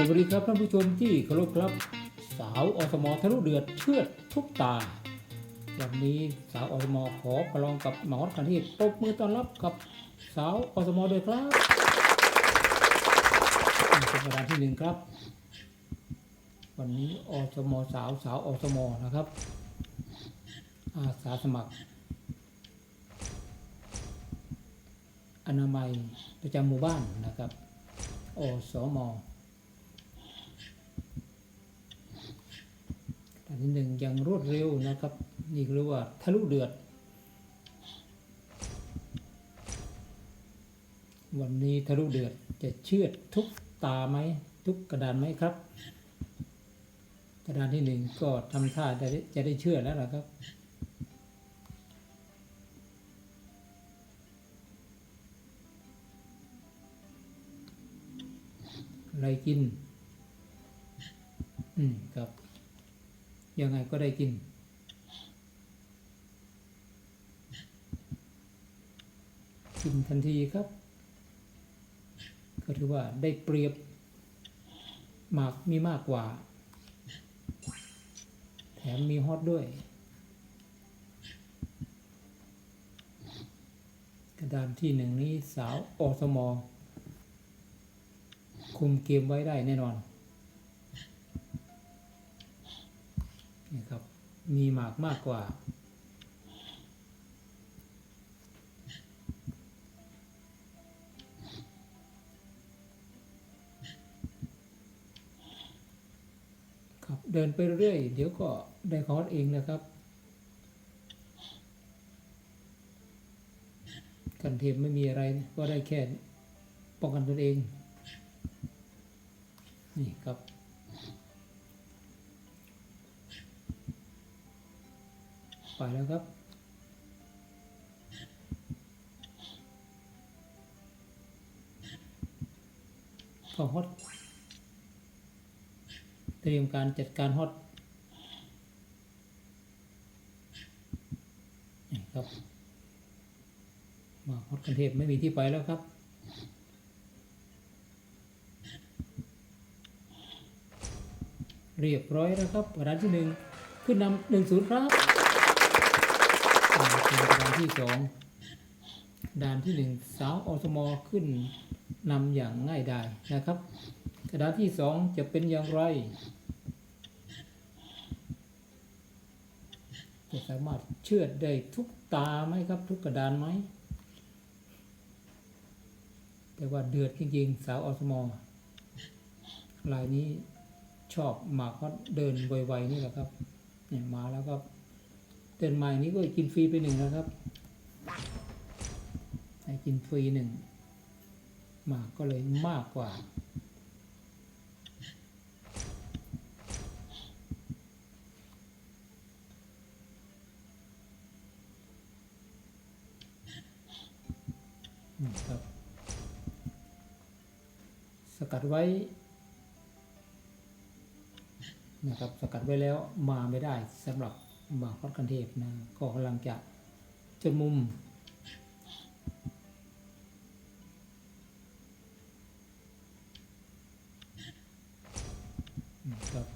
สวัสดีครับท่านผู้ชมที่เคารพครับ สาวอสมทะลุเดือดเชือดทุกตา วันนี้สาวอสมขอประลองกับหมอคันที่ตบมือต้อนรับกับสาวอสมด้วยครับนี่เป็นประธานที่หนึ่งครับ วันนี้อสมสาวสาวอสมนะครับ อาสาสมัคร อนามัยประจำหมู่บ้านนะครับอสมอ นที่หนึ่งยังรวดเร็วนะครับ นี่เรียกว่าทะลุเดือด วันนี้ทะลุเดือดจะเชือดทุกตาไหมทุกกระดานไหมครับ กระดานที่หนึ่งก็ทำท่าจะได้จะได้เชื่อดแล้วล่ะครับอะไรกิน อืมครับ ยังไงก็ได้กิน กินทันทีครับ ก็ถือว่าได้เปรียบหมากมีมากกว่า แถมมีฮอตด้วย กระดานที่หนึ่งนี้สาวอสมอคุมเกมไว้ได้แน่นอน นี่ครับ มีหมากมากกว่า ครับเดินไปเรื่อยเดี๋ยวก็ได้คอร์สเองนะครับ กันเทมไม่มีอะไรก็ได้แค่ป้องกันตนเอง นี่ครับ ไปแล้วครับเข้าฮอตเตรียมการจัดการฮอตนี่ครับ มาฮอตกันเทพไม่มีที่ไปแล้วครับเรียบร้อยแล้วครับร้านที่หนึ่งขึ้นนำหนึ่งศูนย์ครับ เป็นด่านที่สองด่านที่หนึ่งสาวอสมขึ้นนำอย่างง่ายดายนะครับกระดานที่สองจะเป็นอย่างไรจะสามารถเชื่อดได้ทุกตาไหมครับ ทุกกระดานไหมแต่ว่าเดือดจริงๆ สาวอสมลายนี้ชอบหมากเขาเดินไวๆนี่แหละครับเนี่ยมาแล้วก็ เดินมาอย่นี้ก็กินฟรีไปหนึ่งแล้วครับให้กินฟรีหนึ่งมากก็เลยมากกว่าครับสกัดไว้นะครับสกัดไว้แล้วมาไม่ได้สำหรับ หมากฮอตกันเทพนะก็กำลังจะจนมุม ครับ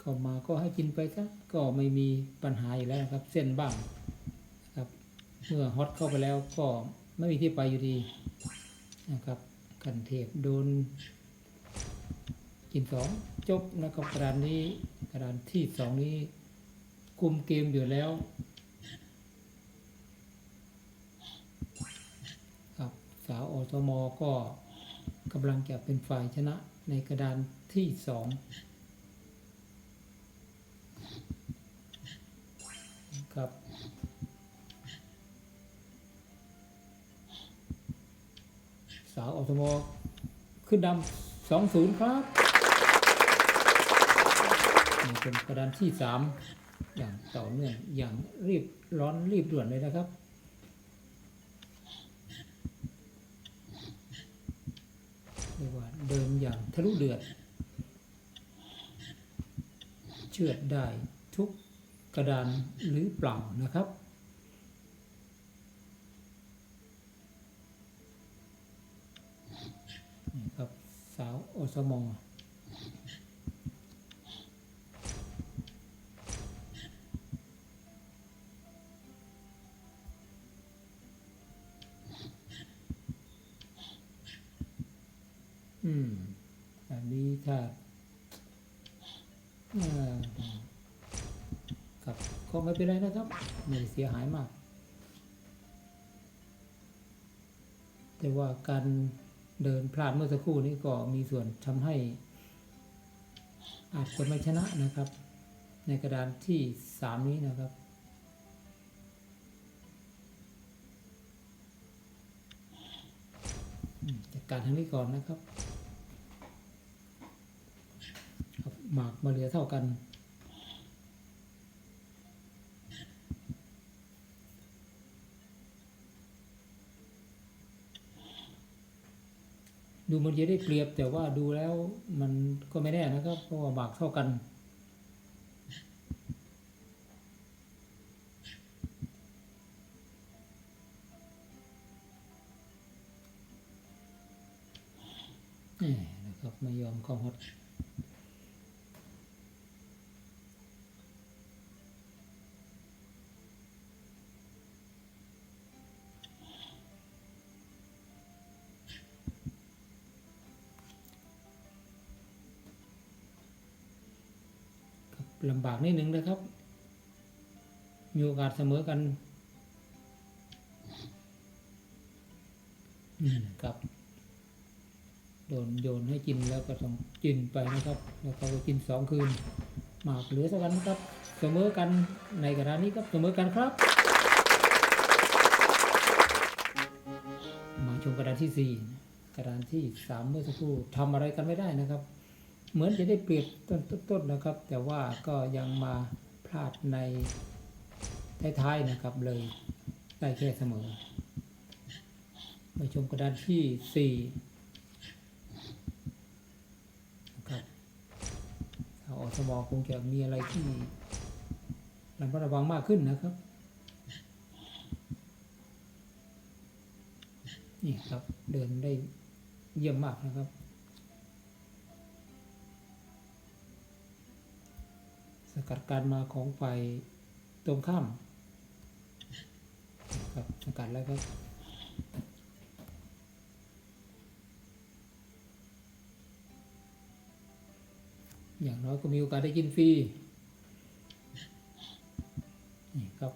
เข้ามาก็ให้กินไปซะก็ไม่มีปัญหาอยู่แล้วครับ เส้นบ้างครับ เมื่อฮอตเข้าไปแล้วก็ไม่มีที่ไปอยู่ดีนะครับ กันเทพโดนกินสอง จบนะครับกระดานนี้กระดานที่สองนี้คุมเกมอยู่แล้วครับสาวอสมก็กำลังจะเป็นฝ่ายชนะในกระดานที่สองครับสาวอสมขึ้นดำสองศูนย์ครับ เป็นกระดานที่สามอย่างต่อเนื่องอย่างรีบร้อนรีบด่วนเลยนะครับเรียกว่าเดินอย่างทะลุเดือด เชือดได้ทุกกระดานหรือเปล่านะครับนี่ครับสาวอสมอื ม อันนี้ถ้าเอ่อครับก็ไม่เป็นไรนะครับไม่เสียหายมาก แต่ว่าการเดินพลาดเมื่อสักครู่นี้ก็มีส่วนทำให้ อาจจะไม่ชนะนะครับ ในกระดานที่สามนี้นะครับจัดการทางนี้ก่อนนะครับ ครับ หมากมาเหลือเท่ากันดูมันจะได้เปรียบแต่ว่าดูแล้วมันก็ไม่แน่นะครับ เพราะว่าหมากเท่ากัน นี่นะครับ ไม่ยอมเข้าฮอต ลำบากนิดนึงนะครับ มีโอกาสเสมอกันอืมครับ โดนโยนให้กินแล้วก็ต้องกินไปนะครับ แล้วเขาก็กินสองคืน หมากเหลือสักวันนะครับ เสมอกันในกระดานนี้ครับเสมอกันครับ มาชมกระดานที่สี่กระดานที่สามเมื่อสักครู่ทำอะไรกันไม่ได้นะครับ เหมือนจะได้เปรียบต้นต้นๆนะครับ แต่ว่าก็ยังมาพลาดในท้ายๆนะครับเลยได้แค่เสมอ มาชมกระดานที่สี่นะครับทาอสมคงจะมีอะไรที่ระมัดระวังมากขึ้นนะครับ นี่ครับเดินได้เยี่ยมมากนะครับ สกัดการมาของไฟตรงข้ามครับสกัดแล้วครับอย่างน้อยก็มีโอกาสได้กินฟรีนี่ครับ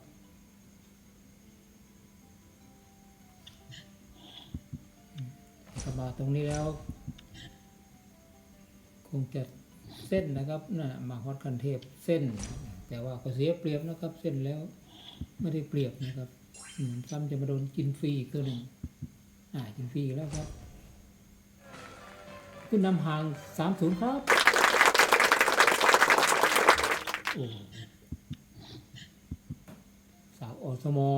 อืมเข้ามาตรงนี้แล้ว คงจะ เส้นนะครับน่ะมาฮอดคันเทพเส้น แต่ว่าก็เสียเปรียบนะครับ เส้นแล้วไม่ได้เปรียบนะครับอืมซ้ำจะมาโดนกินฟรีอีกตัวหนึ่งอ่ากินฟรีแล้วครับขึ้นนำห่างสามศูนย์ครับโอ้สาวอสมอ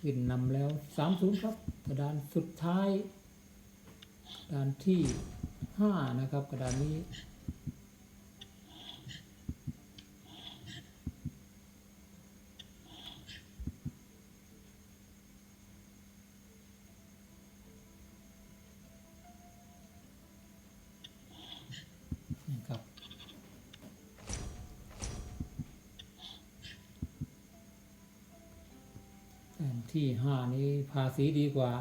ขึ้นนำแล้วสามศูนย์ครับกระดานสุดท้ายกระดานที่ห้านะครับ กระดานนี้ นะครับ อัน ที่ห้านี้ภาษีดีกว่า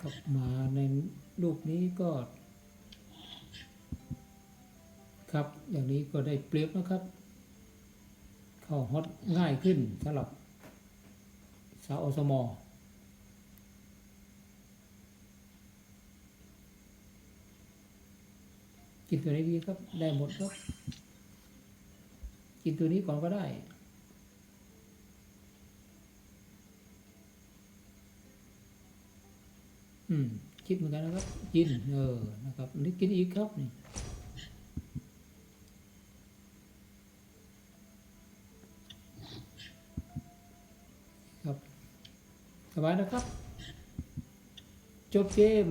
กลับมาในรูปนี้ก็ ครับ อย่างนี้ก็ได้เปรียบนะครับ เข้าฮอตง่ายขึ้นสำหรับสาวอสมกินตัวนี้ดีครับ ได้หมดครับ กินตัวนี้ก่อนก็ได้อืมคิดเหมือนกันนะครับกินเออนะครับนนี้กินอีกครับนี่ ครับ ส บายนะครับ จบเกม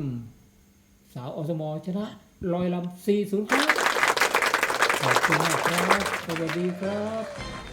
สาวอสมชนะลอยลำ4-0ครับขอบคุณมากครับ สวัสดีครับ